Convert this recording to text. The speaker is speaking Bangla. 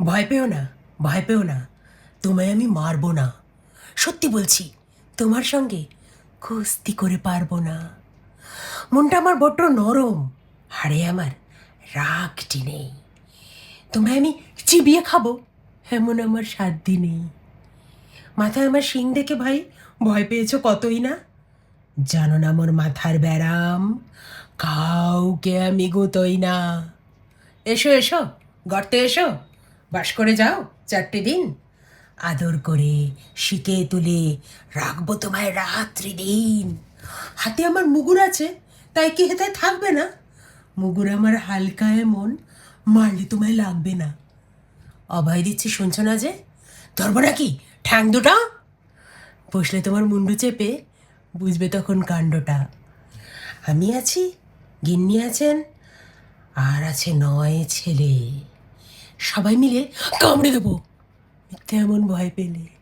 ভয় পেও না, ভয় পেও না। তোমায় আমি মারবো না। সত্যি বলছি, তোমার সঙ্গে কুস্তি করে পারব না। মনটা আমার বড্ড নরম, হাড়ে আমার রাগটি নেই তোমায় আমি চিবিয়ে খাব, এমন আমার সাধ্যি নেই। মাথায় আমার শিং দেখে ভাই, ভয় পেয়েছ কতই না? জানো না আমার মাথার ব্যারাম, কাউকে আমি গুতোই না। এসো এসো, গর্তে এসো। বাস করে যাও চারটে দিন। আদর করে শিকে তুলে রাখব তোমায় রাত্রি দিন। হাতে আমার মুগুর আছে, তাই কি হেতায় থাকবে না? মুগুর আমার হালকা এমন, মারলে তোমায় লাগবে না। অভয় দিচ্ছি, শুনছো না যে? ধরবো নাকি? ঠ্যাং দুটা? বসলে তোমার মুন্ডু চেপে বুঝবে তখন কাণ্ডটা। আমি আছি, গিন্নি আছেন, আর আছে নয় ছেলে। সবাই মিলে কামড়ে দেবো। মিথ্যে এমন ভয় পেলে।